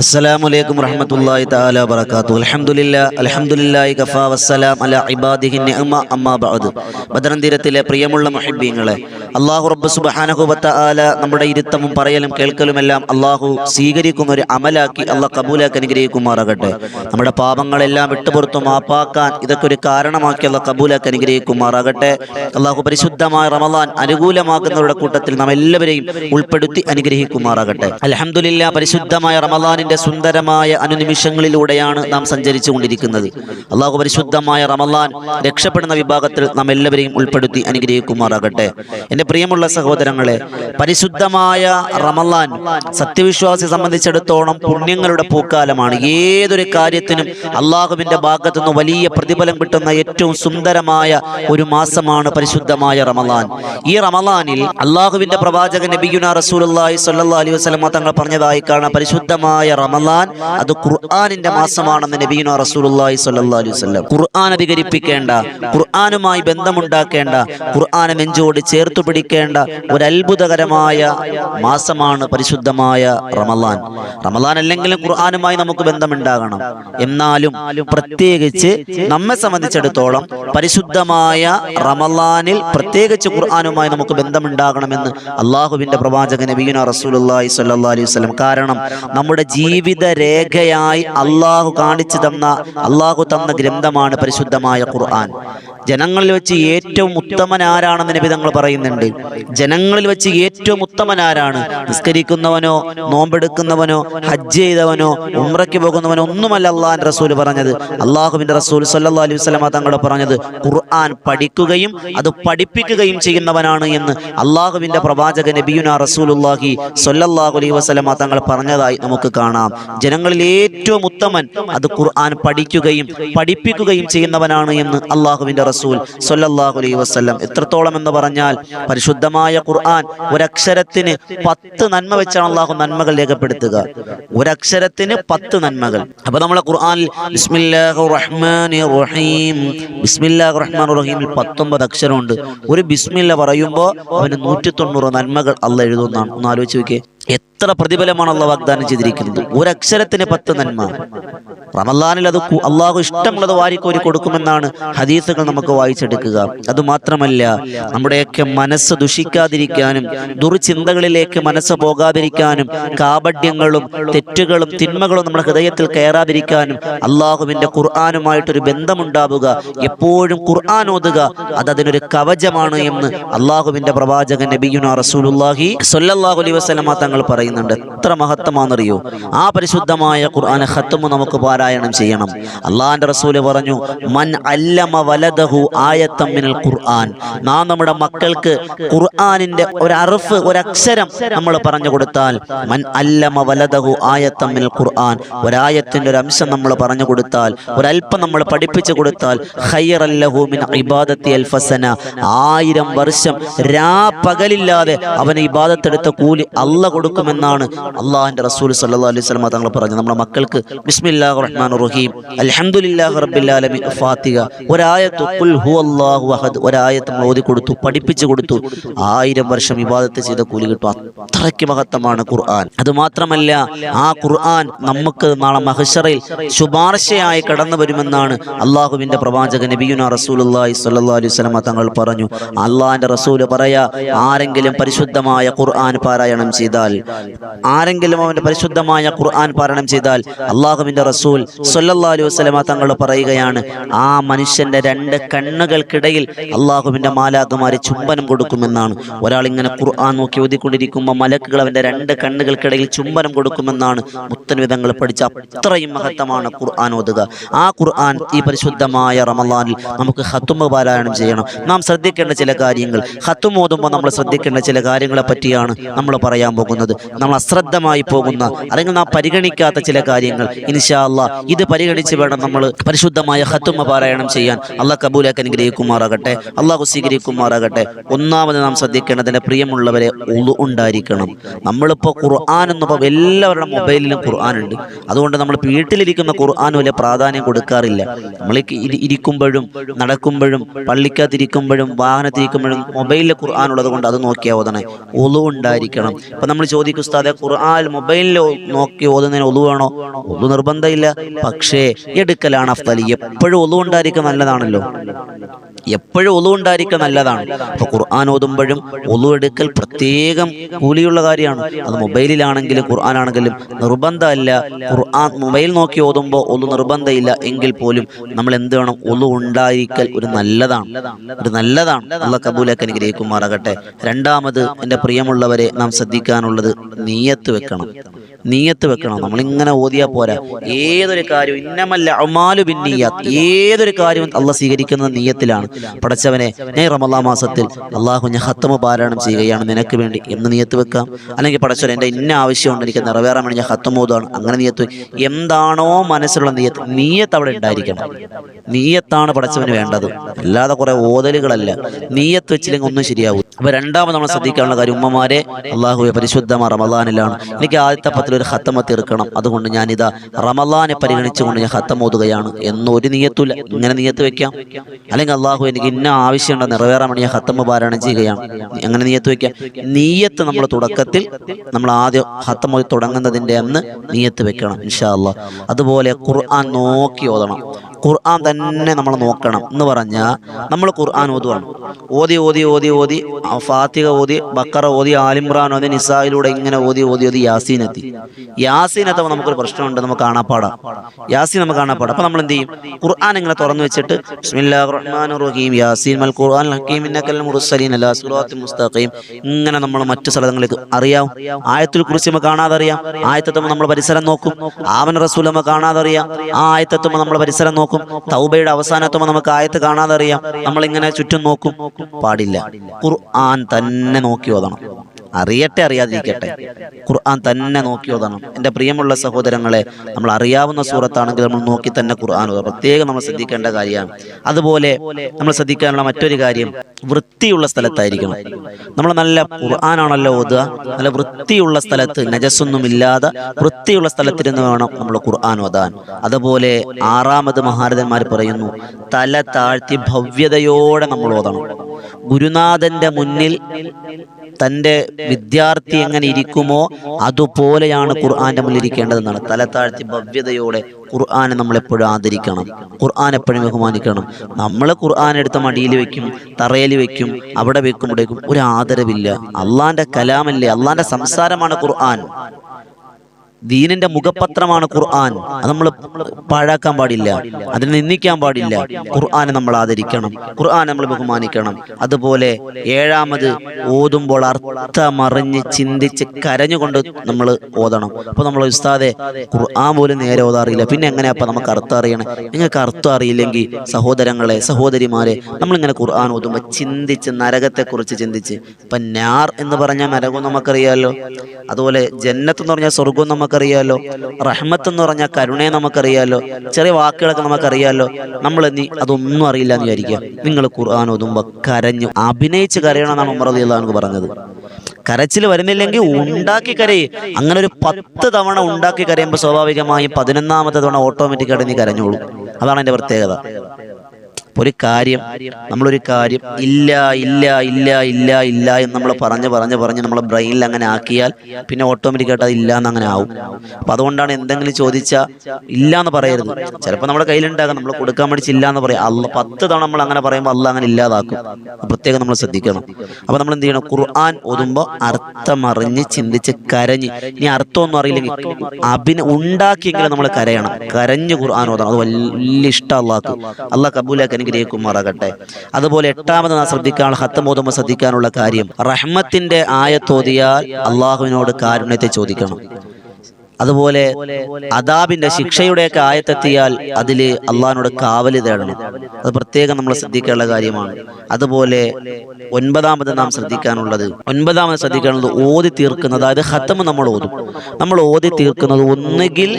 അസ്സലാമലൈക്കും വറഹമത്തല്ലാഹി തആല വബറകാതുഹു. അൽഹംദുലില്ലാ അൽഹംദുലില്ലാഹി കഫാ വസ്സലാം അലാ ഇബാദിഹി നിഅമ അമ്മാ ബഅദ്. ബദറൻ തീരത്തിലെ പ്രിയമുള്ള മുഹിബ്ബീങ്ങളെ അല്ലാഹു റബ്ബ് സുബാനഹുബത്ത ആല നമ്മുടെ ഇരുത്തവും പറയലും കേൾക്കലുമെല്ലാം അള്ളാഹു സ്വീകരിക്കുന്ന ഒരു അമലാക്കി അള്ളാഹ് കബൂലാക്കി അനുഗ്രഹിക്കുമാറാകട്ടെ. നമ്മുടെ പാപങ്ങളെല്ലാം വിട്ടുപുറത്തു മാപ്പാക്കാൻ ഇതൊക്കെ ഒരു കാരണമാക്കി അള്ളാഹ് കബൂലാക്കി അനുഗ്രഹിക്കുമാറാകട്ടെ. അള്ളാഹു പരിശുദ്ധമായ റമദാൻ അനുകൂലമാക്കുന്നവരുടെ കൂട്ടത്തിൽ നാം എല്ലാവരെയും ഉൾപ്പെടുത്തി അനുഗ്രഹിക്കുമാറാകട്ടെ. അൽഹംദുലില്ലാ പരിശുദ്ധമായ റമദാനിന്റെ സുന്ദരമായ അനുനിമിഷങ്ങളിലൂടെയാണ് നാം സഞ്ചരിച്ചു കൊണ്ടിരിക്കുന്നത്. അള്ളാഹു പരിശുദ്ധമായ റമദാൻ രക്ഷപ്പെടുന്ന വിഭാഗത്തിൽ നാം എല്ലാവരെയും ഉൾപ്പെടുത്തി അനുഗ്രഹിക്കുമാറാകട്ടെ. പ്രിയമുള്ള സഹോദരങ്ങളെ പരിശുദ്ധമായ റമല്ലാൻ സത്യവിശ്വാസിയെ സംബന്ധിച്ചിടത്തോളം പുണ്യങ്ങളുടെ പൂക്കാലമാണ്. ഏതൊരു കാര്യത്തിനും അള്ളാഹുവിന്റെ ഭാഗത്തു നിന്ന് വലിയ പ്രതിഫലം കിട്ടുന്ന ഏറ്റവും സുന്ദരമായ ഒരു മാസമാണ് പരിശുദ്ധമായ റമലാൻ. ഈ റമലാനിൽ അള്ളാഹുവിന്റെ പ്രവാചകൻ നബിയുന റസൂലുള്ളാഹി സല്ലാ അലൈഹി വസല്ലം തങ്ങൾ പറഞ്ഞതായി കാണാം പരിശുദ്ധമായ റമലാൻ അത് ഖുർആാനിന്റെ മാസമാണെന്ന് നബിയുന റസൂലുള്ളാഹി സല്ലാ അലൈഹി വസല്ലം. ഖുർആൻ അധികരിപ്പിക്കേണ്ട ഖുർആാനുമായി ബന്ധമുണ്ടാക്കേണ്ട ഖുർആാനെ നെഞ്ചോട് ചേർത്തു പിടിക്കേണ്ട ഒരു അത്ഭുതകരമായ മാസമാണ് പരിശുദ്ധമായ റമലാൻ. റമലാൻ അല്ലെങ്കിലും ഖുർആാനുമായി നമുക്ക് ബന്ധമുണ്ടാകണം. എന്നാലും പ്രത്യേകിച്ച് നമ്മെ സംബന്ധിച്ചിടത്തോളം പരിശുദ്ധമായ റമലാനിൽ പ്രത്യേകിച്ച് ഖുർആാനുമായി നമുക്ക് ബന്ധമുണ്ടാകണമെന്ന് അള്ളാഹുവിന്റെ പ്രവാചകൻ നബീന റസൂലുള്ളാഹി സല്ലാ അലൈഹി വസല്ലം. കാരണം നമ്മുടെ ജീവിത രേഖയായി അള്ളാഹു കാണിച്ചു തന്ന അള്ളാഹു തന്ന ഗ്രന്ഥമാണ് പരിശുദ്ധമായ ഖുർആൻ. ജനങ്ങളിൽ വെച്ച് ഏറ്റവും ഉത്തമൻ ആരാണെന്ന് നബി തങ്ങൾ പറയുന്നുണ്ട്. ജനങ്ങളിൽ വെച്ച് ഏറ്റവും ഉത്തമനാരാണ്? നിസ്കരിക്കുന്നവനോ നോമ്പെടുക്കുന്നവനോ ഹജ്ജ് ചെയ്തവനോ ഉമ്രയ്ക്ക് പോകുന്നവനോ ഒന്നുമല്ല അള്ളാഹിന്റെ റസൂൽ പറഞ്ഞത്. അള്ളാഹുവിന്റെ റസൂൽ സല്ലാ അലൈഹി വസല്ലമ തങ്ങൾ പറഞ്ഞത് ഖുർആൻ പഠിക്കുകയും അത് പഠിപ്പിക്കുകയും ചെയ്യുന്നവനാണ് എന്ന് അള്ളാഹുവിന്റെ പ്രവാചക നബിയുന റസൂലുള്ളാഹി സൊല്ലാഹു അലൈഹി വസ്ലമ തങ്ങൾ പറഞ്ഞതായി നമുക്ക് കാണാം. ജനങ്ങളിൽ ഏറ്റവും ഉത്തമൻ അത് ഖുർആൻ പഠിക്കുകയും പഠിപ്പിക്കുകയും ചെയ്യുന്നവനാണ് എന്ന് അള്ളാഹുവിന്റെ റസൂൽ സൊല്ലാഹു അലൈഹി വസല്ലം എത്രത്തോളം എന്ന് പറഞ്ഞാൽ പരിശുദ്ധമായ ഖുർആൻ ഒരക്ഷരത്തിന് പത്ത് നന്മ വെച്ചാണ് അള്ളാഹു നന്മകൾ രേഖപ്പെടുത്തുക. ഒരക്ഷരത്തിന് പത്ത് നന്മകൾ. അപ്പൊ നമ്മളെ ഖുർആനിൽ റഹീമിൽ പത്തൊമ്പത് അക്ഷരമുണ്ട്. ഒരു ബിസ്മില്ല പറയുമ്പോൾ അവന് നൂറ്റി തൊണ്ണൂറ് നന്മകൾ അല്ല എഴുതുന്നതാണ്. ഒന്ന് ആലോചിച്ച് നോക്കിയേ. എത്ര പ്രതിഫലമാണ് അള്ളാഹ് വാഗ്ദാനം ചെയ്തിരിക്കുന്നത്? ഒരക്ഷരത്തിന് പത്ത് നന്മ. റമല്ലാനിൽ അത് അള്ളാഹു ഇഷ്ടമുള്ളത് വാരിക്കോരി കൊടുക്കുമെന്നാണ് ഹദീസുകൾ നമുക്ക് വായിച്ചെടുക്കുക. അതുമാത്രമല്ല നമ്മുടെയൊക്കെ മനസ്സ് ദുഷിക്കാതിരിക്കാനും ദുർചിന്തകളിലേക്ക് മനസ്സ് പോകാതിരിക്കാനും കാപഡ്യങ്ങളും തെറ്റുകളും തിന്മകളും നമ്മുടെ ഹൃദയത്തിൽ കയറാതിരിക്കാനും അള്ളാഹുവിന്റെ ഖുർആാനുമായിട്ടൊരു ബന്ധമുണ്ടാവുക. എപ്പോഴും ഖുർആൻ ഓതുക അത് അതിനൊരു കവചമാണ് എന്ന് അള്ളാഹുവിന്റെ പ്രവാചകൻ നബിയുന റസൂലുള്ളാഹി സ്വല്ലല്ലാഹു അലൈഹി വസ്ലമാ തങ്ങൾ പറയുന്നുണ്ട്. എത്ര മഹത്വമാണെന്നറിയോ? ആ പരിശുദ്ധമായ ഖുർആൻ ഖത്തുമ് നമുക്ക് പാരായണം ചെയ്യണം. അള്ളാഹിന്റെ റസൂൽ പറഞ്ഞു മൻ അല്ലമ വലദഹു ആയത്തം മിനൽ ഖുർആൻ. നാം നമ്മുടെ മക്കൾക്ക് ഖുർആനിന്റെ ഒരു അറുഫ് ഒരു അക്ഷരം നമ്മൾ പറഞ്ഞു കൊടുത്താൽ മൻ അല്ലമ വലദഹു ആയത്തം മിനൽ ഖുർആൻ. ഒരായത്തിന്റെ ഒരു അംശം നമ്മൾ പറഞ്ഞു കൊടുത്താൽ ഒരല്പം നമ്മൾ പഠിപ്പിച്ചു കൊടുത്താൽ ഖൈറല്ലഹു മിൻ ഇബാദത്തി അൽഫസന ആയിരം വർഷം രാ പകലില്ലാതെ അവന് ഇബാദത്തെടുത്ത കൂലി അല്ല കൊടുക്കുമെന്നാണ് അള്ളാഹിന്റെ റസൂൽ സല്ലല്ലാഹു അലൈഹി വസല്ലം തങ്ങൾ പറഞ്ഞു നമ്മുടെ മക്കൾക്ക് ബിസ്മില്ലാഹിർ റഹ്മാനിർ റഹീം അഹദ് പഠിപ്പിച്ചു കൊടുത്തു ആയിരം വർഷം വിവാദത്തെ ചെയ്ത കൂലി കിട്ടും. അത്രയ്ക്ക് മഹത്തമാണ് ഖുർആൻ. അത് മാത്രമല്ല ആ ഖുർആൻ നമുക്ക് നാളെ മഹശറയിൽ ശുപാർശയായി കടന്നു വരുമെന്നാണ് അള്ളാഹുവിന്റെ പ്രവാചകൻ നബിയുന റസൂലുള്ളാഹി സ്വല്ലല്ലാഹു അലൈഹി വസല്ലം തങ്ങൾ പറഞ്ഞു. അള്ളാഹിന്റെ റസൂൽ പറയാ ആരെങ്കിലും പരിശുദ്ധമായ ഖുർആൻ പാരായണം ചെയ്താൽ ആരെങ്കിലും അവന്റെ പരിശുദ്ധമായ ഖുർആൻ പാരായണം ചെയ്താൽ അള്ളാഹുവിന്റെ റസൂൽ സ്വല്ലല്ലാഹു അലൈഹി വസ്ലമ തങ്ങൾ പറയുകയാണ് ആ മനുഷ്യന്റെ രണ്ട് കണ്ണുകൾക്കിടയിൽ അള്ളാഹുവിന്റെ മാലാകുമാരി ചുംബനം കൊടുക്കുമെന്നാണ്. ഒരാൾ ഇങ്ങനെ ഖുർആൻ നോക്കി ഓതിക്കൊണ്ടിരിക്കുമ്പോൾ മലക്കുകൾ അവന്റെ രണ്ട് കണ്ണുകൾക്കിടയിൽ ചുംബനം കൊടുക്കുമെന്നാണ് മുത്തൻവിധങ്ങൾ പഠിച്ച അത്രയും മഹത്തമാണ് ഖുർആൻ ഓതുക. ആ ഖുർആൻ ഈ പരിശുദ്ധമായ റമലാനിൽ നമുക്ക് ഹത്തുമ പാരായണം ചെയ്യണം. നാം ശ്രദ്ധിക്കേണ്ട ചില കാര്യങ്ങൾ. ഹത്തും ഓതുമ്പോൾ നമ്മൾ ശ്രദ്ധിക്കേണ്ട ചില കാര്യങ്ങളെ പറ്റിയാണ് നമ്മൾ പറയാൻ പോകുന്നത്. നമ്മൾ അശ്രദ്ധമായി പോകുന്ന അല്ലെങ്കിൽ നാം പരിഗണിക്കാത്ത ചില കാര്യങ്ങൾ. ഇൻഷാ അല്ലാ ഇത് പരിഗണിച്ച് വേണം നമ്മൾ പരിശുദ്ധമായ ഹത്തുമ പാരായണം ചെയ്യാൻ. അള്ളാഹ് കബൂലാക്ക് അനുഗ്രഹിക്കുമാറാകട്ടെ. അള്ളാഹു സ്വീകരിക്കുമാറാകട്ടെ. ഒന്നാമത് നാം ശ്രദ്ധിക്കേണ്ടതിന്റെ പ്രിയമുള്ളവരെ ഉളു ഉണ്ടായിരിക്കണം. നമ്മളിപ്പോൾ ഖുർആൻ എന്നിപ്പോൾ എല്ലാവരുടെ മൊബൈലിലും ഖുർആൻ ഉണ്ട് അതുകൊണ്ട് നമ്മൾ വീട്ടിലിരിക്കുന്ന ഖുർആൻ വലിയ പ്രാധാന്യം കൊടുക്കാറില്ല. നമ്മൾ ഇരിക്കുമ്പോഴും നടക്കുമ്പോഴും പള്ളിക്കകത്തിരിക്കുമ്പോഴും വാഹനത്തിരിക്കുമ്പോഴും മൊബൈലിലെ ഖുർആൻ ഉള്ളത് കൊണ്ട് അത് നോക്കിയാൽ ഓതണേ ഒളു ഉണ്ടായിരിക്കണം. ഇപ്പം നമ്മൾ ചോദിക്കും ഉസ്താദെ ഖുർആൻ മൊബൈലിൽ നോക്കി ഓതുന്നതിന് ഒതു വേണോ? ഒതു നിർബന്ധമില്ല. പക്ഷേ എടുക്കലാണ് അഫ്തലി. എപ്പോഴും ഒതു ഉണ്ടായിരിക്കുക നല്ലതാണല്ലോ. എപ്പോഴും ഒളു ഉണ്ടായിരിക്കുക നല്ലതാണ്. അപ്പൊ ഖുർആൻ ഓതുമ്പോഴും ഒളു എടുക്കൽ പ്രത്യേകം കൂലിയുള്ള കാര്യമാണ്. അത് മൊബൈലിലാണെങ്കിലും ഖുർആൻ ആണെങ്കിലും നിർബന്ധമല്ല. ഖുർആൻ മൊബൈൽ നോക്കി ഓതുമ്പോൾ ഒളു നിർബന്ധമില്ല. എങ്കിൽ പോലും നമ്മൾ എന്ത് വേണം? ഒളു ഉണ്ടായിരിക്കൽ ഒരു നല്ലതാണ്. ഒരു നല്ലതാണ്. അള്ള കബൂലൊക്കെ അനുഗ്രഹിക്കുമാറാകട്ടെ. രണ്ടാമത് എന്റെ പ്രിയമുള്ളവരെ നാം ശ്രദ്ധിക്കാനുള്ളത് നീയത്ത് വെക്കണം. നീയത്ത് വെക്കണം. നമ്മളിങ്ങനെ ഓതിയാൽ പോരാ. ഏതൊരു കാര്യവും ഇന്നമല്ല അമാലു ബിന്നീയാത്ത് ഏതൊരു കാര്യവും അള്ള സ്വീകരിക്കുന്നത് നീയത്തിലാണ്. പടച്ചവനെ ഞാൻ റമല്ലാ മാസത്തിൽ അള്ളാഹു ഞാൻ ഹത്തമ പാരായണം ചെയ്യുകയാണ് നിനക്ക് വേണ്ടി എന്ന് നീയത്ത് വെക്കാം. അല്ലെങ്കിൽ പടച്ചവൻ എന്റെ ഇന്ന ആവശ്യമുണ്ട് എനിക്ക് നിറവേറാൻ വേണ്ടി ഞാൻ ഹത്തം ഓതുകയാണ്. അങ്ങനെ നീയത്ത് എന്താണോ മനസ്സിലുള്ള നീയത്ത് നീയത്ത് അവിടെ ഉണ്ടായിരിക്കണം. നീയത്താണ് പടച്ചവന് വേണ്ടത്. അല്ലാതെ കുറെ ഓതലുകളല്ല. നീയത്ത് വെച്ചില്ലെങ്കിൽ ഒന്നും ശരിയാവും അപ്പൊ രണ്ടാമത് നമ്മൾ ശ്രദ്ധിക്കാനുള്ള കാര്യം ഉമ്മമാരെ അള്ളാഹുവെ പരിശുദ്ധമാ റമദാനിലാണ്. എനിക്ക് ആദ്യത്തെ ഒരു ഹത്തമ തീർക്കണം. അതുകൊണ്ട് ഞാൻ ഞാനിതാ റമദാനെ പരിഗണിച്ചുകൊണ്ട് ഞാൻ ഹത്തം ഓതുകയാണ്. എന്നൊരു നീയത്തുമില്ല. ഇങ്ങനെ നീയത്ത് വെക്കാം. അല്ലെങ്കിൽ അള്ളാഹു എനിക്ക് ഇന്ന ആവശ്യമുണ്ട് നിറവേറാൻ വേണ്ടി ഞാൻ ഹത്തമ്മ പാരായണം ചെയ്യുകയാണ്. അങ്ങനെ നീയത്ത് വെക്കാം നീയത്ത് നമ്മൾ തുടക്കത്തിൽ നമ്മൾ ആദ്യം ഹത്തം തുടങ്ങുന്നതിന്റെ അന്ന് നീയത്ത് വെക്കണം ഇൻഷാ അള്ളാഹ് അതുപോലെ ഖുർആൻ നോക്കി ഓതണം. ഖുർആൻ തന്നെ നമ്മൾ നോക്കണം എന്ന് പറഞ്ഞാൽ നമ്മൾ ഖുർആൻ ഓതുവാണ്. ഓതി ഓതി ഓതി ഓതി ഫാത്തിക ഓതി ബക്കറ ഓതി ആലിമ്രാൻ ഓതി നിസായിലൂടെ ഇങ്ങനെ ഓതി ഓതി ഓതി യാസീനെത്തി യാസീനെത്തുമ്പോൾ നമുക്കൊരു പ്രശ്നമുണ്ട് നമുക്ക് കാണാപ്പാടാം. യാസീൻ നമുക്ക് കാണാപ്പാടാം. അപ്പോൾ നമ്മൾ എന്ത് ചെയ്യും? ഖുർആൻ ഇങ്ങനെ തുറന്നു വെച്ചിട്ട് റഹീം യാസീൻ മൽ ഖുർആൻ ഹക്കീം ഇന്നക്കൽ മുർസലീൻ അലാ സിറാത്തിൽ മുസ്തഖീം. ഇങ്ങനെ നമ്മൾ മറ്റു സ്ഥലങ്ങളിലേക്ക് അറിയാം. ആയത്തിൽ കുറിച്ച് നമുക്ക് കാണാതെ അറിയാം ആയത്തെത്തുമ്പോൾ നമ്മൾ പരിസരം നോക്കും. ആവൻ റസൂൽ നമ്മൾ കാണാതെ അറിയാം ആ ആയത്തെത്തുമ്പോൾ നമ്മൾ പരിസരം നോക്കും തൗബയുടെ അവസാനത്തുമ്പോൾ നമുക്ക് ആയത്ത് കാണാതെ അറിയാം നമ്മളിങ്ങനെ ചുറ്റും നോക്കും. പാടില്ല. ഖുർആൻ തന്നെ നോക്കി ഓതണം. അറിയട്ടെ അറിയാതിരിക്കട്ടെ. ഖുർആൻ തന്നെ നോക്കി ഓതണം. എന്റെ പ്രിയമുള്ള സഹോദരങ്ങളെ നമ്മൾ അറിയാവുന്ന സൂറത്താണെങ്കിൽ നമ്മൾ നോക്കി തന്നെ ഖുർആൻ ഓതാം പ്രത്യേകം നമ്മൾ ശ്രദ്ധിക്കേണ്ട കാര്യമാണ്. അതുപോലെ നമ്മൾ ശ്രദ്ധിക്കാനുള്ള മറ്റൊരു കാര്യം വൃത്തിയുള്ള സ്ഥലത്തായിരിക്കണം. നമ്മൾ നല്ല ഖുർആനാണല്ലോ ഓതുക. നല്ല വൃത്തിയുള്ള സ്ഥലത്ത് നജസ്സൊന്നും ഇല്ലാതെ വൃത്തിയുള്ള സ്ഥലത്തിരുന്ന് വേണം നമ്മൾ ഖുർആൻ ഓതാൻ. അതുപോലെ ആറാമത് മഹാരഥന്മാർ പറയുന്നു തല താഴ്ത്തി ഭവ്യതയോടെ നമ്മൾ ഓതണം. ഗുരുനാഥന്റെ മുന്നിൽ തന്റെ വിദ്യാർത്ഥി എങ്ങനെ ഇരിക്കുമോ അതുപോലെയാണ് ഖുർആാന്റെ മുന്നിൽ ഇരിക്കേണ്ടതെന്നാണ് തല താഴ്ത്തി ഭവ്യതയോടെ ഖുർആാനെ നമ്മൾ എപ്പോഴും ആദരിക്കണം. ഖുർആൻ എപ്പോഴും ബഹുമാനിക്കണം. നമ്മൾ ഖുർആൻ എടുത്ത മടിയിൽ വെക്കും തറയിൽ വെക്കും അവിടെ വെക്കുമ്പോഴേക്കും ഒരു ആദരവില്ല. അള്ളാന്റെ കലാമല്ലേ? അള്ളാന്റെ സംസാരമാണ് ഖുർആൻ. ദീനിന്റെ മുഖപത്രമാണ് ഖുർആൻ. അത് നമ്മൾ പാഴാക്കാൻ പാടില്ല. അതിനെ നിന്ദിക്കാൻ പാടില്ല. ഖുർആനെ നമ്മൾ ആദരിക്കണം. ഖുർആനെ നമ്മൾ ബഹുമാനിക്കണം. അതുപോലെ ഏഴാമത് ഓതുമ്പോൾ അർത്ഥമറിഞ്ഞ് ചിന്തിച്ച് കരഞ്ഞുകൊണ്ട് നമ്മൾ ഓതണം. അപ്പൊ നമ്മൾ ഉസ്താദെ ഖുർആൻ പോലും നേരെ ഓതാറിയില്ല. പിന്നെ എങ്ങനെയാ നമുക്ക് അർത്ഥം അറിയണം? നിങ്ങൾക്ക് അർത്ഥം അറിയില്ലെങ്കിൽ സഹോദരങ്ങളെ സഹോദരിമാരെ നമ്മളിങ്ങനെ ഖുർആൻ ഓതുമ്പോൾ ചിന്തിച്ച് നരകത്തെക്കുറിച്ച് ചിന്തിച്ച്. ഇപ്പൊ നാർ എന്ന് പറഞ്ഞാൽ നരകം നമുക്കറിയാമല്ലോ അതുപോലെ ജന്നത്ത് എന്ന് പറഞ്ഞാൽ സ്വർഗം നമുക്കറിയാലോ. റഹ്മത്ത് എന്ന് പറഞ്ഞാൽ കരുണയെ നമുക്കറിയാലോ. ചെറിയ വാക്കുകളൊക്കെ നമുക്കറിയാലോ. നമ്മൾ നീ അതൊന്നും അറിയില്ല എന്ന് വിചാരിക്കുക. നിങ്ങൾ ഖുർആൻ ഓതുമ്പോൾ കരഞ്ഞു. അഭിനയിച്ച് കരയണമെന്നാണ് ഉമർ അലി അള്ളഹാൻ പറഞ്ഞത്. കരച്ചിൽ വരുന്നില്ലെങ്കിൽ ഉണ്ടാക്കി കരയേ. അങ്ങനെ ഒരു പത്ത് തവണ ഉണ്ടാക്കി കരയുമ്പോൾ സ്വാഭാവികമായും പതിനൊന്നാമത്തെ തവണ ഓട്ടോമാറ്റിക്കായിട്ട് നീ കരഞ്ഞോളൂ. അതാണ് എന്റെ പ്രത്യേകത. ഒരു കാര്യം നമ്മളൊരു കാര്യം ഇല്ല ഇല്ല ഇല്ല ഇല്ല ഇല്ല എന്ന് നമ്മൾ പറഞ്ഞ് പറഞ്ഞ് പറഞ്ഞ് നമ്മളെ ബ്രെയിനിൽ അങ്ങനെ ആക്കിയാൽ പിന്നെ ഓട്ടോമാറ്റിക്കായിട്ട് അത് ഇല്ല എന്ന് അങ്ങനെ ആവും. അപ്പൊ അതുകൊണ്ടാണ് എന്തെങ്കിലും ചോദിച്ചാൽ ഇല്ല എന്ന് പറയരുത്. ചിലപ്പോൾ നമ്മുടെ കയ്യിലുണ്ടാകാം. നമ്മൾ കൊടുക്കാൻ വേണ്ടി ഇല്ല എന്ന് പറയാം. അല്ല പത്ത് തവണ നമ്മൾ അങ്ങനെ പറയുമ്പോൾ അല്ല അങ്ങനെ ഇല്ലാതാക്കും. പ്രത്യേകം നമ്മൾ ശ്രദ്ധിക്കണം. അപ്പൊ നമ്മൾ എന്ത് ചെയ്യണം ഖുർആൻ ഓതുമ്പോൾ അർത്ഥമറിഞ്ഞ് ചിന്തിച്ച് കരഞ്ഞ് ഇനി അർത്ഥമൊന്നും അറിയില്ലെങ്കിൽ അഭിന ഉണ്ടാക്കിയെങ്കിലും നമ്മൾ കരയണം. കരഞ്ഞ് ഖുർആൻ ഓതണം. അത് വലിയ ഇഷ്ടം അള്ളാഹ് അള്ളാഹ് കബൂലാക്കി അനുഗ്രഹിക്കുമാറാകട്ടെ അതുപോലെ എട്ടാമത് നാം ശ്രദ്ധിക്കാനുള്ള ഹത്തമോദമ ശ്രദ്ധിക്കാനുള്ള കാര്യം റഹ്മത്തിന്റെ ആയത്തോതിയാൽ അള്ളാഹുവിനോട് കാരുണ്യത്തെ ചോദിക്കണം. അതുപോലെ അദാബിന്റെ ശിക്ഷയുടെയൊക്കെ ആയത്തെത്തിയാൽ അതിൽ അള്ളാഹിനോട് കാവൽ തേടണം. അത് പ്രത്യേകം നമ്മൾ ശ്രദ്ധിക്കേണ്ട കാര്യമാണ്. അതുപോലെ ഒൻപതാമത് നാം ശ്രദ്ധിക്കാനുള്ളത്. ഒൻപതാമത് ശ്രദ്ധിക്കാനുള്ളത് ഓതി തീർക്കുന്നത്. അതായത് ഹത്തം നമ്മൾ ഓതും. നമ്മൾ ഓതി. തീർക്കുന്നത് ഒന്നുകിൽ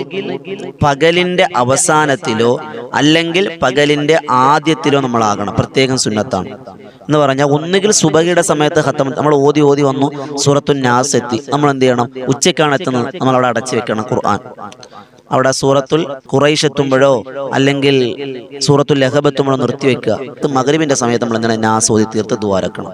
പകലിന്റെ അവസാനത്തിലോ അല്ലെങ്കിൽ പകലിന്റെ ആദ്യത്തിലോ നമ്മളാകണം. പ്രത്യേകം സുന്നത്താണ്. എന്ന് പറഞ്ഞാൽ ഒന്നുകിൽ സുബഹിയുടെ സമയത്ത് ഹത്തം നമ്മൾ ഓതി ഓതി വന്നു സൂറത്തു നാസ് എത്തി. നമ്മൾ എന്ത് ചെയ്യണം? ഉച്ചയ്ക്കാണ് എത്തുന്നത്. നമ്മൾ അവിടെ അടച്ചു വെക്കണം ഖുർആൻ. അവിടെ സൂറത്തുൽ ഖുറൈഷ് എത്തുമ്പോഴോ അല്ലെങ്കിൽ സൂറത്തുൽ ലഹബ് എത്തുമ്പോഴോ നിർത്തിവെക്കുക ഇത് മകരിവിന്റെ സമയത്ത് നമ്മൾ എന്തിനാ നാസ് ഓതി തീർത്ത് ദ്വാരക്കണം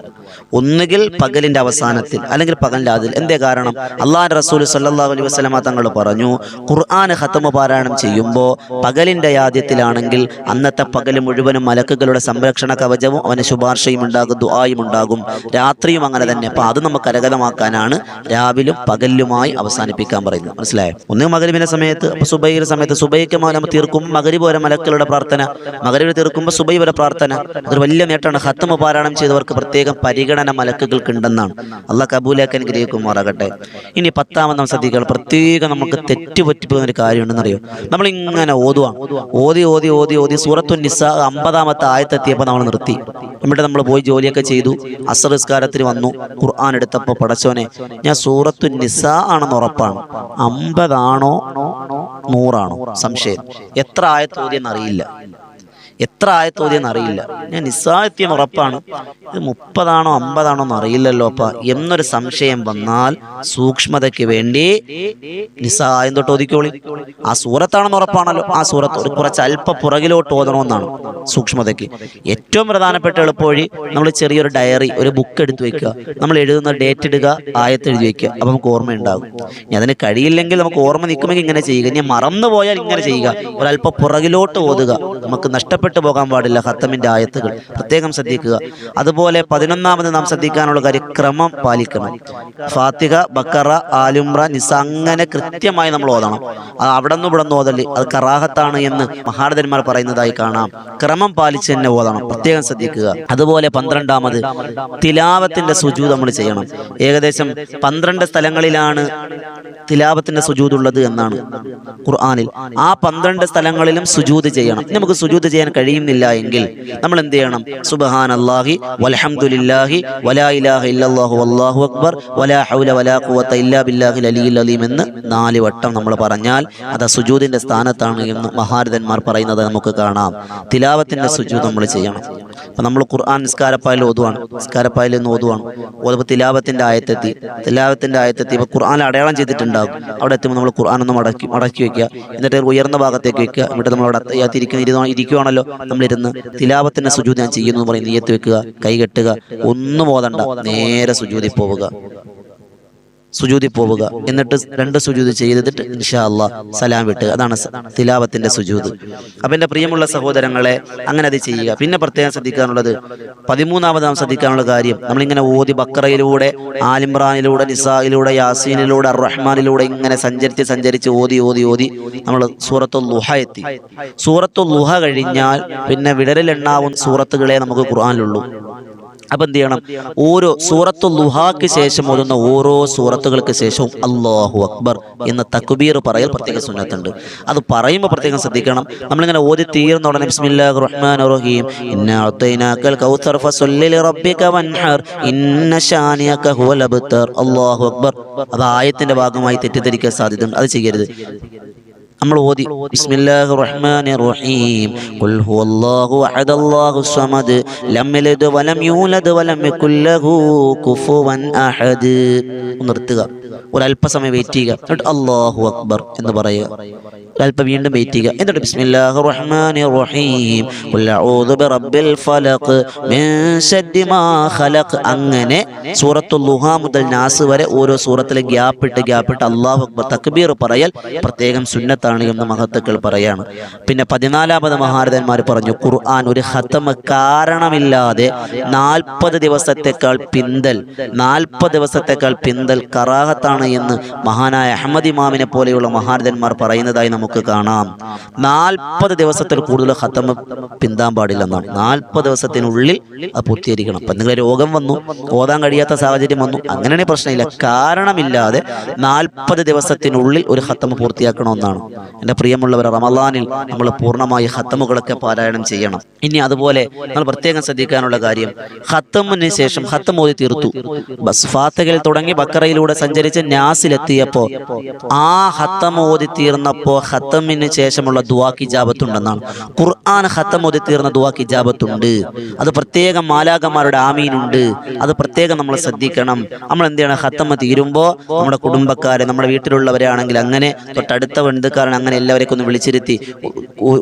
ഒന്നുകിൽ പകലിന്റെ അവസാനത്തിൽ അല്ലെങ്കിൽ പകലിന്റെ അതിൽ. എന്തേ കാരണം? അള്ളാഹ് റസൂൽ സല്ലല്ലാഹു അലൈഹി വസ്ലമ തങ്ങൾ പറഞ്ഞു ഖുർആൻ ഹത്തമ പാരായണം ചെയ്യുമ്പോൾ പകലിന്റെ യാദ്യത്തിലാണെങ്കിൽ അന്നത്തെ പകൽ മുഴുവനും മലക്കുകളുടെ സംരക്ഷണ കവചവും അവന് ശുപാർശയും ഉണ്ടാകും ദുആയും ഉണ്ടാകും. രാത്രിയും അങ്ങനെ തന്നെ. അപ്പോൾ അത് നമുക്ക് കരകതമാക്കാനാണ് രാവിലും പകലിലുമായി അവസാനിപ്പിക്കാൻ പറയുന്നത്. മനസ്സിലായോ? ഒന്ന് മകരിവിന്റെ സമയത്ത് സുബൈയുടെ സമയത്ത് സുബൈക്ക് നമ്മൾ തീർക്കും മകരിബ് വരെ മലക്കുകളുടെ പ്രാർത്ഥന. മകരിബ് തീർക്കുമ്പോൾ സുബൈ വരെ പ്രാർത്ഥന. അതൊരു വലിയ നേട്ടമാണ്. ഹത്തമ പാരായണം ചെയ്തവർക്ക് പ്രത്യേകം പരിഗണന മലക്കുകൾക്ക് ഉണ്ടെന്നാണ് അള്ളാഹ് കബൂലാക്കാൻ ഗ്രഹിക്കുമാറാകട്ടെ ഇനി പത്താമത് ശ്രദ്ധിക്കുക പ്രത്യേകം നമുക്ക് തെറ്റുപറ്റിപ്പോകുന്ന ഒരു കാര്യമുണ്ടെന്നറിയോ? നമ്മൾ ഇങ്ങനെ ഓതുവാണ് ഓതി ഓതി ഓതി ഓതി സൂറത്തു നിസ അമ്പതാമത്തെ ആയത്തെത്തിയപ്പോൾ നമ്മൾ നിർത്തി. എന്നിട്ട് നമ്മൾ പോയി ജോലിയൊക്കെ ചെയ്തു. അസറിസ്കാരത്തിന് വന്നു. ഖുർആൻ എടുത്തപ്പോൾ പടച്ചോനെ ഞാൻ സൂറത്തു നിസ ആണെന്ന് ഉറപ്പാണ്. അമ്പതാണോ? നൂറാണോ? സംശയം. എത്ര ആയത്തോതി അറിയില്ല എത്ര ആയത്തോതിയെന്ന് അറിയില്ല. ഞാൻ നിസ്സായത്യം ഉറപ്പാണ്. ഇത് മുപ്പതാണോ അമ്പതാണോ എന്ന് അറിയില്ലല്ലോ അപ്പ. എന്നൊരു സംശയം വന്നാൽ സൂക്ഷ്മതയ്ക്ക് വേണ്ടി നിസ്സായം തൊട്ട് ഓതിക്കോളി. ആ സൂറത്താണെന്ന് ഉറപ്പാണല്ലോ. ആ സൂറത്ത് ഒരു കുറച്ച് അല്പ പുറകിലോട്ട് ഓതണമെന്നാണ് സൂക്ഷ്മതയ്ക്ക്. ഏറ്റവും പ്രധാനപ്പെട്ട എളുപ്പവഴി നമ്മൾ ചെറിയൊരു ഡയറി ഒരു ബുക്ക് എടുത്ത് വെക്കുക. നമ്മൾ എഴുതുന്ന ഡേറ്റ് ഇടുക ആയത്ത് എഴുതി വെക്കുക. അപ്പൊ നമുക്ക് ഓർമ്മ ഉണ്ടാകും ഇനി അതിന് കഴിയില്ലെങ്കിൽ നമുക്ക് ഓർമ്മ നിൽക്കുമെങ്കിൽ ഇങ്ങനെ ചെയ്യുക. ഇനി മറന്നു പോയാൽ ഇങ്ങനെ ചെയ്യുക. ഒരല്പ പുറകിലോട്ട് ഓതുക. നമുക്ക് നഷ്ടപ്പെട്ടു പോകാൻ പാടില്ല ഹത്തമിന്റെ ആയത്തുകൾ. പ്രത്യേകം ശ്രദ്ധിക്കുക. അതുപോലെ പതിനൊന്നാമത് നാം ശ്രദ്ധിക്കാനുള്ള കാര്യം ക്രമം പാലിക്കണം. ഫാത്തിഹ ബക്കറ ആലുംറ നിസ അങ്ങനെ കൃത്യമായി നമ്മൾ ഓതണം. അത് അവിടെ നിന്ന് ഇവിടെ നിന്ന് ഓതൽ അത് കറാഹത്താണ് എന്ന് മഹാരഥന്മാർ പറയുന്നതായി കാണാം. ക്രമം പാലിച്ച് തന്നെ ഓതണം. പ്രത്യേകം ശ്രദ്ധിക്കുക. അതുപോലെ പന്ത്രണ്ടാമത് തിലാവത്തിന്റെ സുജൂത് നമ്മൾ ചെയ്യണം. ഏകദേശം പന്ത്രണ്ട് സ്ഥലങ്ങളിലാണ് തിലാവത്തിന്റെ സുജൂത് ഉള്ളത് എന്നാണ് ഖുർആാനിൽ. ആ പന്ത്രണ്ട് സ്ഥലങ്ങളിലും സുജൂത് ചെയ്യണം. നമുക്ക് സുജൂത് ചെയ്യാൻ കഴിയുന്നില്ല എങ്കിൽ നമ്മൾ എന്ത് ചെയ്യണം? സുബഹാൻ അള്ളാഹി വലഹമുല്ലാഹി വലാ ഇലാഹ ഇല്ലല്ലാഹു അള്ളാഹു അക്ബർ വലാ ഹൗല വലാ ഖുവത ഇല്ലാ ബില്ലാഹിൽ അലിയിൽ അലീം എന്ന് നാല് വട്ടം നമ്മൾ പറഞ്ഞാൽ അത് സുജൂദിന്റെ സ്ഥാനത്താണ് എന്ന് മഹാരഥന്മാർ പറയുന്നത് നമുക്ക് കാണാം. തിലാവത്തിന്റെ സുജൂദ് നമ്മൾ ചെയ്യണം. അപ്പൊ നമ്മൾ ഖുർആൻ നിസ്കാരപ്പായിൽ ഓതുവാണ്. നിസ്കാരപ്പായിൽ നിന്ന് ഓതുവാണ്. ഓതുമ്പോൾ തിലാവത്തിന്റെ ആയത്തെത്തി. തിലാവത്തിന്റെ ആയത്തെത്തി. ഇപ്പൊ ഖുർആൻ അടയാളം ചെയ്തിട്ടുണ്ടാകും. അവിടെ എത്തുമ്പോൾ നമ്മൾ ഖുർആൻ ഒന്ന് മടക്കി മടക്കി വെക്കുക. എന്നിട്ട് ഉയർന്ന ഭാഗത്തേക്ക് വെക്കുക. എന്നിട്ട് നമ്മൾ അവിടെ അകത്ത് ഇരിക്കുന്ന ഇരുന്ന ഇരിക്കുവാണല്ലോ. നമ്മൾ ഇരുന്ന് തിലാവത്തിന്റെ സുജൂദ് ഞാൻ ചെയ്യുന്നു എന്ന് പറയും നീയത്ത് വെക്കുക കൈകെട്ടുക ഒന്നും ഓതണ്ട നേരെ സുജൂതി പോവുക. സുജൂതി പോവുക. എന്നിട്ട് രണ്ട് സുജൂതി ചെയ്തിട്ട് ഇൻഷാ അള്ളാ സലാം വിട്ട് അതാണ് തിലാവത്തിന്റെ സുജൂത്. അപ്പൊ എന്റെ പ്രിയമുള്ള സഹോദരങ്ങളെ അങ്ങനെ അത് ചെയ്യുക. പിന്നെ പ്രത്യേകം ശ്രദ്ധിക്കാനുള്ളത് പതിമൂന്നാമത് ശ്രദ്ധിക്കാനുള്ള കാര്യം. നമ്മളിങ്ങനെ ഓതി ബക്കറയിലൂടെ ആലിമ്രാനിലൂടെ നിസായിലൂടെ യാസീനിലൂടെ റഹ്മാനിലൂടെ ഇങ്ങനെ സഞ്ചരിച്ച് സഞ്ചരിച്ച് ഓതി ഓതി ഓതി നമ്മൾ സൂറത്തു ലുഹ എത്തി. സൂറത്തു ലുഹ കഴിഞ്ഞാൽ പിന്നെ വിടരിലെണ്ണാവുന്ന സൂറത്തുകളെ നമുക്ക് ഖുർആനിലുള്ളൂ. അപ്പൊ എന്ത് ചെയ്യണം? ഓരോ സൂറത്തു ലുഹാക്ക് ശേഷം ഓതുന്ന ഓരോ സൂറത്തുകൾക്ക് ശേഷവും അള്ളാഹു അക്ബർ എന്ന തക്കുബീർ പറയൽ പ്രത്യേക സുന്നത്തുണ്ട്. അത് പറയുമ്പോൾ പ്രത്യേകം ശ്രദ്ധിക്കണം. നമ്മളിങ്ങനെ ഓതി തീർന്ന ഉടനെ ബിസ്മില്ലാഹിർ റഹ്മാനിർ റഹീം. കൗസർ വൻഹർ. ഇന്ന ഹുവൽ അബ്തർ. അല്ലാഹു അക്ബർ. അത് ആയത്തിന്റെ ഭാഗമായി തെറ്റിദ്ധരിക്കാൻ സാധ്യതയുണ്ട്. അത് ചെയ്യരുത്. നമ്മൾ ഓതി. ബിസ്മില്ലാഹിർ റഹ്മാനിർ റഹീം ഖുൽ ഹുവല്ലാഹു അഹദ് അല്ലാഹു സമദ്. ലം യലിദ് വലം യൂലദ് വലം യകുൽ ലഹു കുഫുവൻ അഹദ്. നിർത്തുക. ഒരല്പസമയം വെയിറ്റ് ചെയ്യുക. എന്നിട്ട് അള്ളാഹു അക്ബർ എന്ന് പറയുക. ഒരല്പം വീണ്ടും വെയിറ്റ് ചെയ്യുക. എന്നിട്ട് ബിസ്മില്ലാഹി റഹ്മാനി റഹീം ബിറബ്ബിൽ ഫലഖ് മിൻ ശർരി മാ ഖലഖ് അങ്ങനെ സൂറത്തുൽ ലുഹ മുതൽ നാസ് വരെ ഓരോ സൂറത്തിലെ ഗ്യാപ്പ് ഇട്ട് ഗ്യാപ്പ് ഇട്ട് അള്ളാഹു അക്ബർ തക്ബീർ പറയൽ പ്രത്യേകം സുന്നത്താണ് എന്ന് മഹത്തുക്കൾ പറയാണ്. പിന്നെ പതിനാലാമത് മഹാരഥന്മാർ പറഞ്ഞു ഖുർആൻ ഒരു ഹത്തമ കാരണമില്ലാതെ നാൽപ്പത് ദിവസത്തെക്കാൾ പിന്തൽ നാൽപ്പത് ദിവസത്തെക്കാൾ പിന്തൽ കറാഹത്താണ് എന്ന് മഹാനായ അഹമ്മദ് ഇമാമിനെ പോലെയുള്ള മഹാരഥന്മാർ പറയുന്നതായി നമുക്ക് കാണാം. നാൽപ്പത് ദിവസത്തിൽ കൂടുതൽ ഹത്തമ പിന്താൻ പാടില്ലെന്നാണ് നാൽപ്പത് ദിവസത്തിനുള്ളിൽ അത് പൂർത്തീകരിക്കണം. അപ്പൊ നിങ്ങളെ രോഗം വന്നു ഓതാൻ കഴിയാത്ത സാഹചര്യം വന്നു അങ്ങനെയാണെങ്കിൽ പ്രശ്നമില്ല. കാരണമില്ലാതെ നാൽപ്പത് ദിവസത്തിനുള്ളിൽ ഒരു ഹത്തമ പൂർത്തിയാക്കണമെന്നാണ്. എന്റെ പ്രിയമുള്ളവർ റമലാനിൽ നമ്മൾ പൂർണമായി ഹത്തമുകളൊക്കെ പാരായണം ചെയ്യണം. ഇനി അതുപോലെ നമ്മൾ പ്രത്യേകം ശ്രദ്ധിക്കാനുള്ള കാര്യം ഹത്തമിന് ശേഷം ഹത്തം ഓതി തീർത്തു. ബസ് ഫാത്തകയിൽ തുടങ്ങി ബക്കറയിലൂടെ സഞ്ചരിച്ച് നാസിലെത്തിയപ്പോ ആ ഹത്തം ഓതി തീർന്നപ്പോ ഹത്തമിന് ശേഷമുള്ള ദുവാക്ക് ഇജാബത്തുണ്ടെന്നാണ് ഖുർആൻ ഹത്തം ഓതി തീർന്ന ദുവാക്ക് ഇജാബത്തുണ്ട് അത് പ്രത്യേകം മാലാകന്മാരുടെ ആമീനുണ്ട്. അത് പ്രത്യേകം നമ്മൾ ശ്രദ്ധിക്കണം. നമ്മൾ എന്ത് ചെയ്യണം ഹത്തമ്മ തീരുമ്പോൾ നമ്മുടെ കുടുംബക്കാരെ നമ്മുടെ വീട്ടിലുള്ളവരെ ആണെങ്കിൽ അങ്ങനെ തൊട്ടടുത്ത ബന്ധുക്കാരൻ അങ്ങനെ എല്ലാവരെയൊക്കെ ഒന്ന് വിളിച്ചിരുത്തി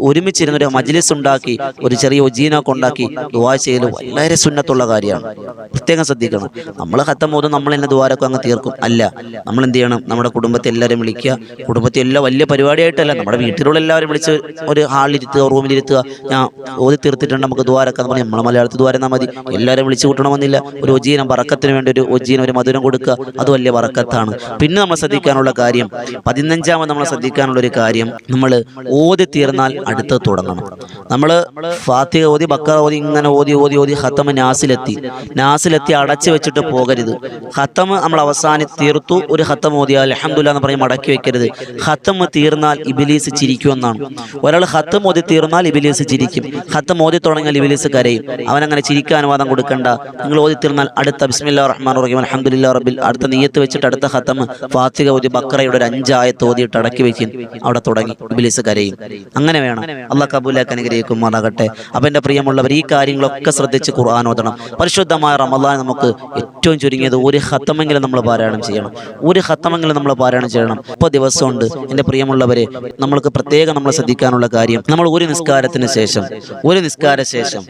ഒരുമിച്ചിരുന്ന് ഒരു മജ്ലിസ് ഉണ്ടാക്കി ഒരു ചെറിയ ഒജീനൊക്കെ ഉണ്ടാക്കി ദുവാ ചെയ്യൽ വളരെ സുന്നത്തുള്ള കാര്യമാണ്. പ്രത്യേകം ശ്രദ്ധിക്കണം. നമ്മൾ ഹത്തം ഓതും നമ്മൾ തന്നെ ദ്വാരൊക്കെ അങ്ങ് തീർക്കും. അല്ല നമ്മൾ എന്ത് ചെയ്യണം നമ്മുടെ കുടുംബത്തെ എല്ലാവരും വിളിക്കുക. കുടുംബത്തെ എല്ലാം വലിയ പരിപാടിയായിട്ടല്ല. നമ്മുടെ വീട്ടിലുള്ള എല്ലാവരും വിളിച്ച് ഒരു ഹാളിലിരുത്തുക റൂമിലിരുത്തുക. ഞാൻ ഓതി തീർത്തിട്ടുണ്ട് നമുക്ക് ദ്വാരൊക്കെ പറഞ്ഞാൽ നമ്മളെ മലയാളത്തിൽ ദ്വാരം മതി. എല്ലാവരും വിളിച്ചു കൂട്ടണമെന്നില്ല. ഒരു ഒജീനം വറക്കത്തിന് വേണ്ടി ഒരു ഒജീനം ഒരു മധുരം കൊടുക്കുക. അത് വലിയ വറക്കത്താണ്. പിന്നെ നമ്മൾ ശ്രദ്ധിക്കാനുള്ള കാര്യം പതിനഞ്ചാമത് നമ്മൾ ശ്രദ്ധിക്കാനുള്ള ഒരു കാര്യം നമ്മൾ ഓതി തീർന്നാൽ അടുത്ത് തുടങ്ങണം. നമ്മൾ ഫാത്തിക ഓതി ബക്കറ ഓതി ഇങ്ങനെ ഓതി ഓതി ഓതി ഹത്തമ നാസിലെത്തി. നാസിലെത്തി അടച്ചു വെച്ചിട്ട് പോകരുത്. ഹത്തമ് നമ്മൾ അവസാനം തീർത്തു. ഒരു ഹത്തം ഓതിയാൽ അലഹമുല്ല എന്ന് പറഞ്ഞ് മടക്കി വെക്കരുത്. ഹത്തം തീർന്നാൽ ഇബിലീസ് ചിരിക്കുമെന്നാണ്. ഒരാൾ ഹത്തം ഓതി തീർന്നാൽ ഇബിലീസ് ചിരിക്കും. ഹത്തം ഓതി തുടങ്ങിയാൽ ഇബിലീസ് കരയും. അവനങ്ങനെ ചിരിക്കാൻ അനുവാദം കൊടുക്കണ്ട. നിങ്ങൾ ഓതി തീർന്നാൽ അടുത്ത ബിസ്മില്ലാ റഹ്മാൻ റഹീം അലഹമുല്ലാ റബ്ബിൽ അടുത്ത നീയത്ത് വെച്ചിട്ട് അടുത്ത ഹത്തം ഫാത്തിക ഓതി ബക്കറയുടെ ഒരു അഞ്ചായത്ത് ഓതിയിട്ട് അടക്കി വെക്കും. അവിടെ തുടങ്ങി. ഇബിലീസ് കരയും. അങ്ങനെ വേണം. അള്ളാഹ് കബൂലാക്ക് അനുഗ്രഹിക്കുമാറാകട്ടെ. അപ്പം എന്റെ പ്രിയമുള്ളവർ ഈ കാര്യങ്ങളൊക്കെ ശ്രദ്ധിച്ച് ഖുർആൻ ഓതണം. പരിശുദ്ധമായ റമദാൻ നമുക്ക് ഏറ്റവും ചുരുങ്ങിയത് ഒരു ഹത്തമെങ്കിലും നമ്മൾ പാരായണം ചെയ്യണം. ഒരു ഹത്തമെങ്കിലും നമ്മൾ പാരായണം ചെയ്യണം. ഇപ്പോൾ ദിവസമുണ്ട്. എന്റെ പ്രിയമുള്ളവരെ നമ്മൾക്ക് പ്രത്യേകം നമ്മൾ ശ്രദ്ധിക്കാനുള്ള കാര്യം നമ്മൾ ഒരു നിസ്കാരത്തിന് ശേഷം ഒരു നിസ്കാര ശേഷം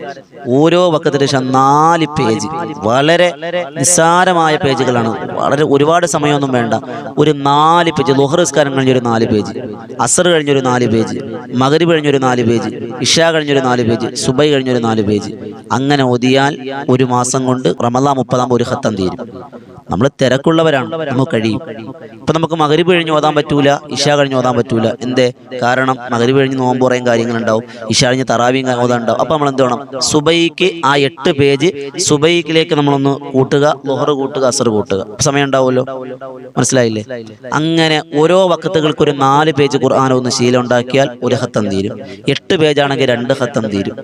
ഓരോ വക്കത്തിന് ശേഷം നാല് പേജ് വളരെ നിസ്സാരമായ പേജുകളാണ്. വളരെ ഒരുപാട് സമയമൊന്നും വേണ്ട. ഒരു നാല് പേജ് ലുഹർ നിസ്കാരം കഴിഞ്ഞൊരു നാല് പേജ് അസർ കഴിഞ്ഞൊരു നാല് പേജ് മകരി കഴിഞ്ഞൊരു നാല് പേജ് ഇഷ കഴിഞ്ഞൊരു നാല് പേജ് സുബൈ കഴിഞ്ഞൊരു നാല് പേജ്. അങ്ങനെ ഒതിയാൽ ഒരു മാസം കൊണ്ട് റമദാൻ മുപ്പതാം ഒരു ഹത്തം തീരും. നമ്മൾ തിരക്കുള്ളവരാണ്. നമുക്ക് കഴിയും. ഇപ്പൊ നമുക്ക് മകരി കഴിഞ്ഞ് ഓതാൻ പറ്റൂല ഇഷ കഴിഞ്ഞ് ഓതാൻ പറ്റൂല. എന്തേ? കാരണം മകരി കഴിഞ്ഞ് നോമ്പ് കുറയും കാര്യങ്ങളുണ്ടാവും. ഇഷ കഴിഞ്ഞ് തറാവിയും ഓതാൻ ഉണ്ടാവും അപ്പൊ നമ്മൾ എന്ത് വേണം സുബൈക്ക് ആ എട്ട് പേജ് സുബൈക്കിലേക്ക് നമ്മളൊന്ന് കൂട്ടുക ലൊഹറ് കൂട്ടുക അസർ കൂട്ടുക. സമയം ഉണ്ടാവുമല്ലോ? മനസ്സിലായില്ലേ? അങ്ങനെ ഓരോ വക്കത്തുകൾക്ക് ഒരു നാല് പേജ് ഖുർആൻ ഒന്ന് ശീലം ഉണ്ടാക്കിയാൽ ഒരു ഹത്തം തീരും. എട്ട് പേജാണെങ്കിൽ രണ്ട് ഹത്തം തീരും.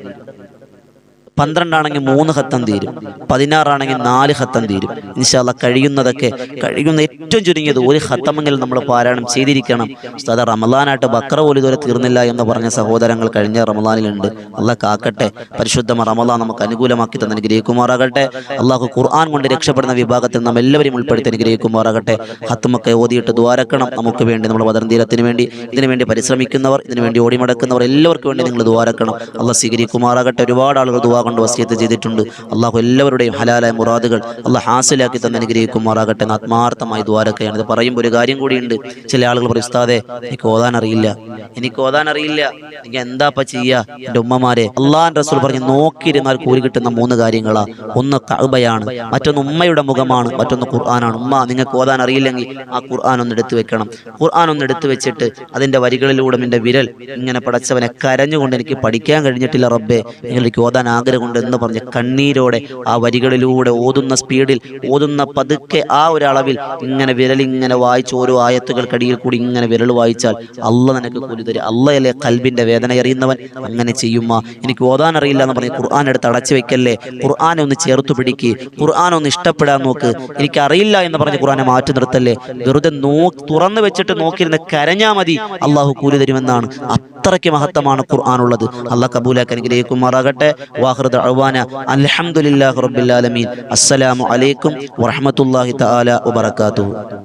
പന്ത്രണ്ടാണെങ്കിൽ മൂന്ന് ഹത്തം തീരും. പതിനാറാണെങ്കിൽ നാല് ഹത്തം തീരും. ഇൻഷാല്ല കഴിയുന്നതൊക്കെ കഴിയുന്ന ഏറ്റവും ചുരുങ്ങിയത് ഒരു ഹത്തമെങ്കിലും നമ്മൾ പാരായണം ചെയ്തിരിക്കണം. ഉസ്താദ റമലാനായിട്ട് ബക്ര പോലും ഇതുവരെ തീർന്നില്ല എന്ന് പറഞ്ഞ സഹോദരങ്ങൾ കഴിഞ്ഞ റമലാനിലുണ്ട് അല്ല കാക്കട്ടെ പരിശുദ്ധ റമലാൻ നമുക്ക് അനുകൂലമാക്കി തന്നെ അനുഗ്രഹിക്കുമാറാകട്ടെ. അള്ളാഹു ഖുർആൻ കൊണ്ട് രക്ഷപ്പെടുന്ന വിഭാഗത്തിൽ നാം എല്ലാവരും ഉൾപ്പെടുത്തി അനുഗ്രഹിക്കുമാറാകട്ടെ. ഹത്തുമൊക്കെ ഓതിയിട്ട് ദ്വാരക്കണം നമുക്ക് വേണ്ടി നമ്മുടെ വദർന്തീരത്തിന് വേണ്ടി ഇതിനു വേണ്ടി പരിശ്രമിക്കുന്നവർ ഇതിനു വേണ്ടി ഓടിമടക്കുന്നവർ എല്ലാവർക്കും വേണ്ടി നിങ്ങൾ ദ്വാരക്കണം അള്ളാഹ് സ്വീകരിക്കുമാറാകട്ടെ. ഒരുപാട് ആളുകൾ ദുവാ കൊണ്ട് വസിയത്ത് ചെയ്തിട്ടുണ്ട്. അള്ളാഹു എല്ലാവരുടെയും ഹലാലായ മുറാദുകൾ അള്ളാഹ് ഹാസിലാക്കി തന്നെ അനുഗ്രഹിക്കുമാറാകട്ടെ എന്ന് ആത്മാർത്ഥമായി ദ്വാരക്കയാണ്. ഇത് പറയുമ്പോൾ ഒരു കാര്യം കൂടിയുണ്ട്. ചില ആളുകൾ പറയും എനിക്ക് ഓതാൻ അറിയില്ല. എനിക്ക് ഓതാൻ അറിയില്ല. എനിക്ക് എന്താപ്പ ചെയ്യാ? എന്റെ ഉമ്മമാരെ. അള്ളാഹൻ റസൂൽ പറഞ്ഞ് നോക്കിയിരുന്നാൽ കൂലി കിട്ടുന്ന മൂന്ന് കാര്യങ്ങളാ. ഒന്ന് കഅബയാണ് മറ്റൊന്ന് ഉമ്മയുടെ മുഖമാണ് മറ്റൊന്ന് ഖുർആനാണ്. ഉമ്മ നിങ്ങൾക്ക് ഓതാൻ അറിയില്ലെങ്കിൽ ആ ഖുർആൻ ഒന്ന് എടുത്തു വെക്കണം. ഖുർആൻ ഒന്ന് എടുത്തു വെച്ചിട്ട് അതിന്റെ വരികളിലൂടെ എന്റെ വിരൽ ഇങ്ങനെ പടച്ചവനെ കരഞ്ഞുകൊണ്ട് എനിക്ക് പഠിക്കാൻ കഴിഞ്ഞിട്ടില്ല റബ്ബേ. എനിക്ക് ഓതാൻ ആഗ്രഹമുണ്ട് എന്ന് പറഞ്ഞ് കണ്ണീരോടെ ആ വരികളിലൂടെ ഓതുന്ന സ്പീഡിൽ ഓതുന്ന പതുക്കെ ആ ഒരു അളവിൽ ഇങ്ങനെ വിരലിങ്ങനെ വായിച്ച് ഓരോ ആയത്തുകൾക്കടിയിൽ കൂടി ഇങ്ങനെ വിരൽ വായിച്ചാൽ അല്ല നിനക്ക് കൂലി തരും. അല്ലയല്ലേ കൽബിന്റെ വേദന അറിയുന്നവൻ അങ്ങനെ ചെയ്യുമ്മ എനിക്ക് ഓതാൻ അറിയില്ല എന്ന് പറഞ്ഞ് ഖുർആൻ എടുത്ത് അടച്ചു വെക്കല്ലേ? ഖുർആനെ ഒന്ന് ചേർത്ത് പിടിക്ക്. ഖുർആൻ ഒന്ന് ഇഷ്ടപ്പെടാൻ നോക്ക്. എനിക്ക് അറിയില്ല എന്ന് പറഞ്ഞ് ഖുർആനെ മാറ്റി നിർത്തല്ലേ? വെറുതെ നോ തുറന്നു വെച്ചിട്ട് നോക്കിയിരുന്ന് കരഞ്ഞാ മതി. അള്ളാഹു കൂലി തരുമെന്നാണ്. അത്രയ്ക്ക് മഹത്വമാണ് ഖുർആൻ ഉള്ളത്. അള്ളാഹ് കബൂലാക്കി അനുഗ്രഹിക്കുമാറാകട്ടെ. വാഹൃദ അഹ്വാന അൽഹംദുലില്ലാഹി റബ്ബിൽ ആലമീൻ. അസ്സലാമു അലൈക്കും വറഹ്മത്തുള്ളാഹി തആല വബറകാതുഹു.